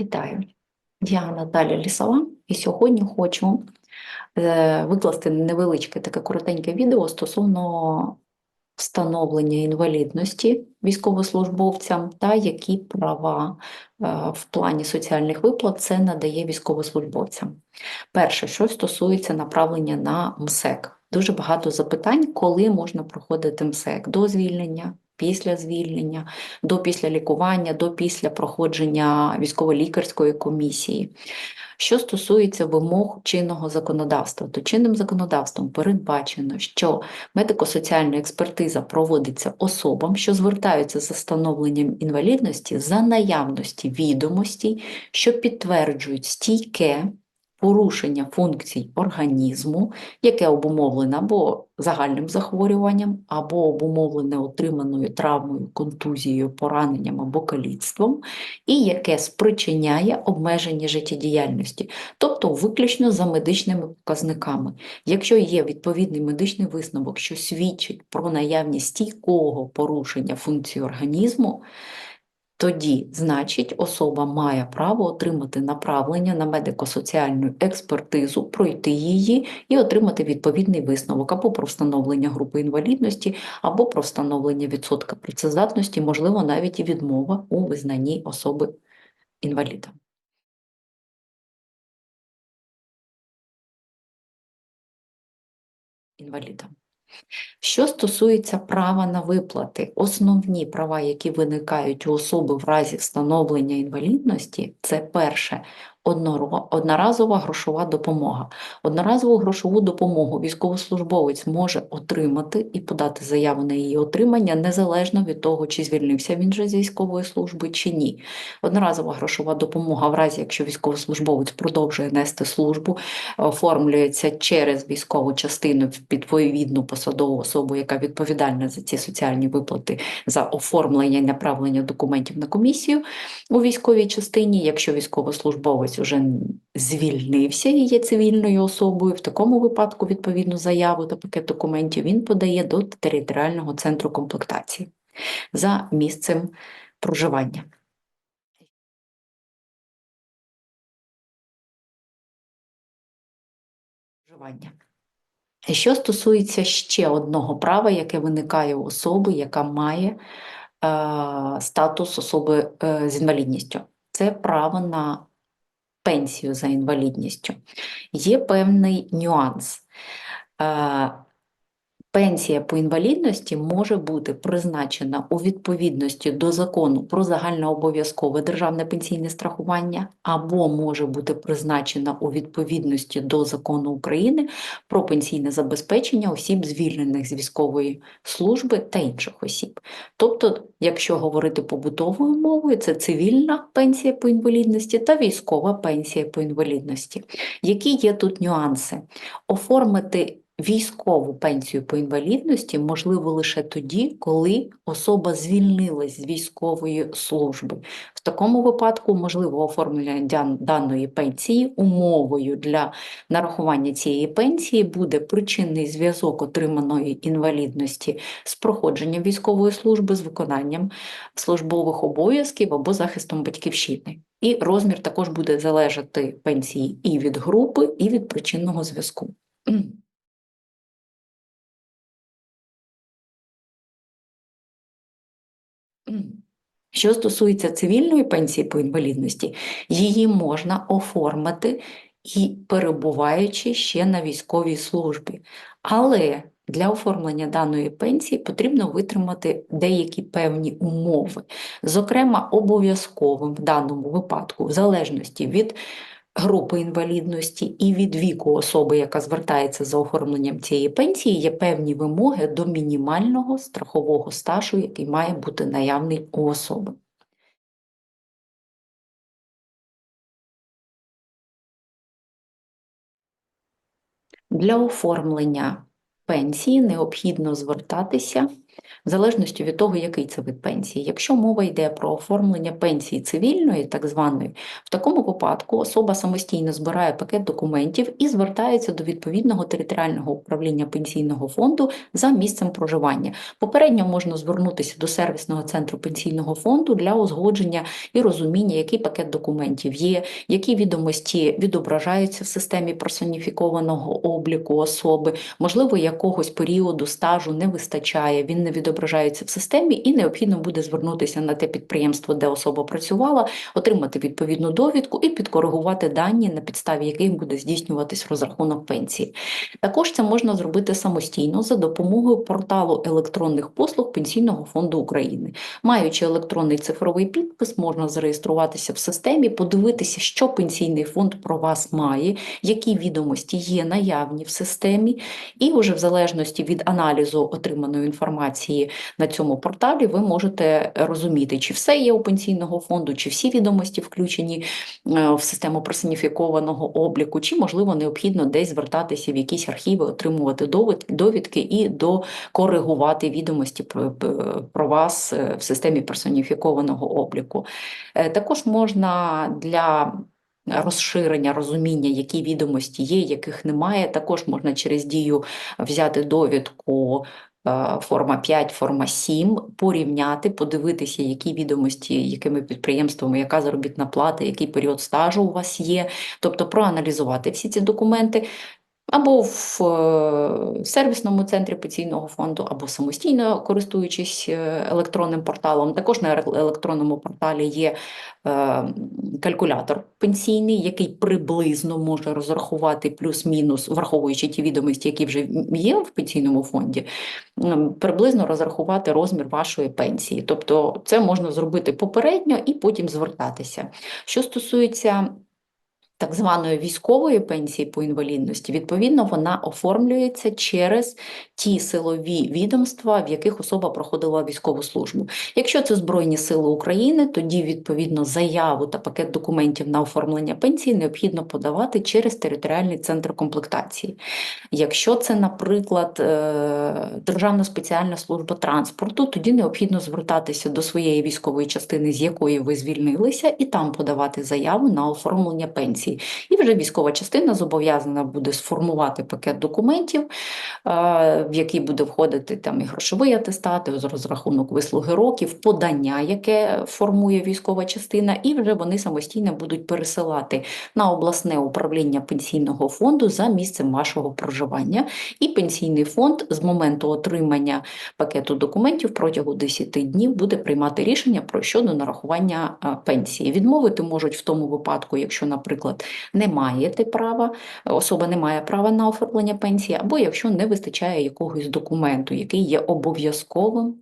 Вітаю! Я Наталя Лісова, і сьогодні хочу е, викласти невеличке таке коротеньке відео стосовно встановлення інвалідності військовослужбовцям та які права е, в плані соціальних виплат це надає військовослужбовцям. Перше, що стосується направлення на МСЕК. Дуже багато запитань, коли можна проходити МСЕК до звільнення, після звільнення, до після лікування, до після проходження військово-лікарської комісії. Що стосується вимог чинного законодавства, то чинним законодавством передбачено, що медико-соціальна експертиза проводиться особам, що звертаються за встановленням інвалідності за наявності відомостей, що підтверджують стійке порушення функцій організму, яке обумовлене або загальним захворюванням, або обумовлене отриманою травмою, контузією, пораненням або каліцтвом, і яке спричиняє обмеження життєдіяльності, тобто виключно за медичними показниками. Якщо є відповідний медичний висновок, що свідчить про наявність стійкого порушення функції організму, тоді, значить, особа має право отримати направлення на медико-соціальну експертизу, пройти її і отримати відповідний висновок або про встановлення групи інвалідності, або про встановлення відсотка працездатності, можливо, навіть і відмова у визнанні особи інваліда. Інваліда. Що стосується права на виплати, основні права, які виникають у особи в разі встановлення інвалідності, це перше одноразова грошова допомога. Одноразову грошову допомогу військовослужбовець може отримати і подати заяву на її отримання незалежно від того, чи звільнився він вже з військової служби чи ні. Одноразова грошова допомога, в разі якщо військовослужбовець продовжує нести службу, оформлюється через військову частину під відповідну посадову особу, яка відповідальна за ці соціальні виплати, за оформлення і направлення документів на комісію у військовій частині. Якщо військовослужбовець уже звільнився і є цивільною особою, в такому випадку відповідну заяву та пакет документів він подає до територіального центру комплектації за місцем. Проживання. Що стосується ще одного права, яке виникає у особи, яка має е, статус особи е, з інвалідністю, це право на пенсію за інвалідністю. Є певний нюанс. Пенсія по інвалідності може бути призначена у відповідності до закону про загальнообов'язкове державне пенсійне страхування, або може бути призначена у відповідності до закону України про пенсійне забезпечення осіб, звільнених з військової служби та інших осіб. Тобто, якщо говорити побутовою мовою, це цивільна пенсія по інвалідності та військова пенсія по інвалідності. Які є тут нюанси? Оформити Військову пенсію по інвалідності можливо лише тоді, коли особа звільнилась з військової служби. В такому випадку можливо оформлення даної пенсії. Умовою для нарахування цієї пенсії буде причинний зв'язок отриманої інвалідності з проходженням військової служби, з виконанням службових обов'язків або захистом батьківщини. І розмір також буде залежати пенсії і від групи, і від причинного зв'язку. Що стосується цивільної пенсії по інвалідності, її можна оформити і перебуваючи ще на військовій службі. Але для оформлення даної пенсії потрібно витримати деякі певні умови. Зокрема, обов'язковим в даному випадку, в залежності від групи інвалідності і від віку особи, яка звертається за оформленням цієї пенсії, є певні вимоги до мінімального страхового стажу, який має бути наявний у особи. Для оформлення пенсії необхідно звертатися в залежності від того, який це вид пенсії. Якщо мова йде про оформлення пенсії цивільної, так званої, в такому випадку особа самостійно збирає пакет документів і звертається до відповідного територіального управління пенсійного фонду за місцем проживання. Попередньо можна звернутися до сервісного центру пенсійного фонду для узгодження і розуміння, який пакет документів є, які відомості відображаються в системі персоніфікованого обліку особи, можливо, якогось періоду стажу не вистачає, він не відображається в системі, і необхідно буде звернутися на те підприємство, де особа працювала, отримати відповідну довідку і підкоригувати дані, на підставі яких буде здійснюватись розрахунок пенсії. Також це можна зробити самостійно за допомогою порталу електронних послуг Пенсійного фонду України. Маючи електронний цифровий підпис, можна зареєструватися в системі, подивитися, що пенсійний фонд про вас має, які відомості є наявні в системі, і вже в залежності від аналізу отриманої інформації на цьому порталі, ви можете розуміти, чи все є у пенсійного фонду, чи всі відомості включені е, в систему персоніфікованого обліку, чи можливо необхідно десь звертатися в якісь архіви, отримувати довідки і докоригувати відомості про- вас е, в системі персоніфікованого обліку. Е, Також можна для розширення розуміння, які відомості є, яких немає, також можна через дію взяти довідку. Е, Форма 5, форма 7, порівняти, подивитися, які відомості, якими підприємствами, яка заробітна плата, який період стажу у вас є, тобто проаналізувати всі ці документи, або в е, сервісному центрі пенсійного фонду, або самостійно користуючись е, електронним порталом. Також на електронному порталі є е, калькулятор пенсійний, який приблизно може розрахувати плюс-мінус, враховуючи ті відомості, які вже є в пенсійному фонді, приблизно розрахувати розмір вашої пенсії. Тобто це можна зробити попередньо і потім звертатися. Що стосується так званої військової пенсії по інвалідності, відповідно, вона оформлюється через ті силові відомства, в яких особа проходила військову службу. Якщо це Збройні Сили України, тоді відповідно заяву та пакет документів на оформлення пенсії необхідно подавати через територіальний центр комплектації. Якщо це, наприклад, е, Державна спеціальна служба транспорту, тоді необхідно звертатися до своєї військової частини, з якої ви звільнилися, і там подавати заяву на оформлення пенсії. І вже військова частина зобов'язана буде сформувати пакет документів, в який буде входити там і грошовий атестат, і розрахунок вислуги років, подання, яке формує військова частина, і вже вони самостійно будуть пересилати на обласне управління пенсійного фонду за місцем вашого проживання. І пенсійний фонд з моменту отримання пакету документів протягом 10 днів буде приймати рішення про щодо нарахування пенсії. Відмовити можуть в тому випадку, якщо, наприклад, не маєте права, особа не має права на оформлення пенсії, або якщо не вистачає якогось документу, який є обов'язковим